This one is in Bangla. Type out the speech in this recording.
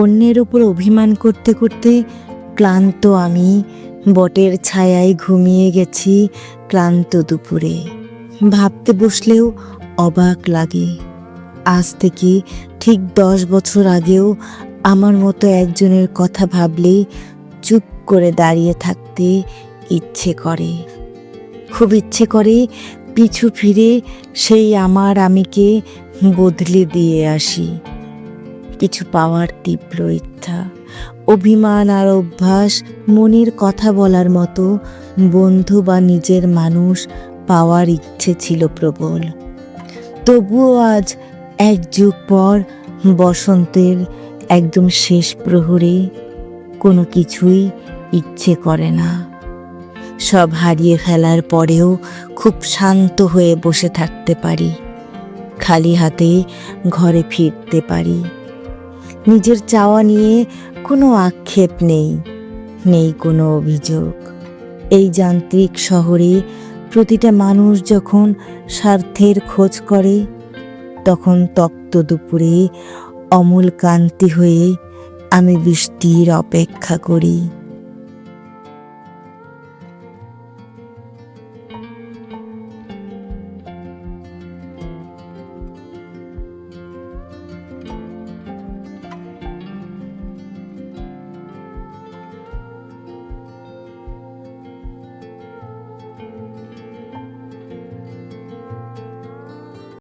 অন্যের উপর অভিমান করতে করতে ক্লান্ত আমি। বটের ছায়ায় ঘুমিয়ে গেছি ক্লান্ত দুপুরে। ভাবতে বসলেও অবাক লাগে। আজ থেকে ঠিক দশ বছর আগেও আমার মতো একজনের কথা ভাবলেই চুপ করে দাঁড়িয়ে থাকতে ইচ্ছে করে। খুব ইচ্ছে করে পিছু ফিরে সেই আমার আমিকে বদলে দিয়ে আসি। কিছু পাওয়ার তীব্র ইচ্ছা। অভিমান আর অভ্যাস মনির কথা বলার মতো বন্ধু বা নিজের মানুষ পাওয়ার ইচ্ছে ছিল প্রবল। তবুও আজ এক যুগ পর বসন্তের একদম শেষ প্রহরে কোনো কিছুই ইচ্ছে করে না। সব হারিয়ে ফেলার পরেও খুব শান্ত হয়ে বসে থাকতে পারি। খালি হাতে ঘরে ফিরতে পারি। নিজের চাওয়া নিয়ে কোনো আক্ষেপ নেই নেই কোনো অভিযোগ। এই যান্ত্রিক শহরে প্রতিটা মানুষ যখন স্বার্থের খোঁজ করে, তখন তপ্ত দুপুরে অমূল কান্তি হয়ে আমি বৃষ্টির অপেক্ষা করি।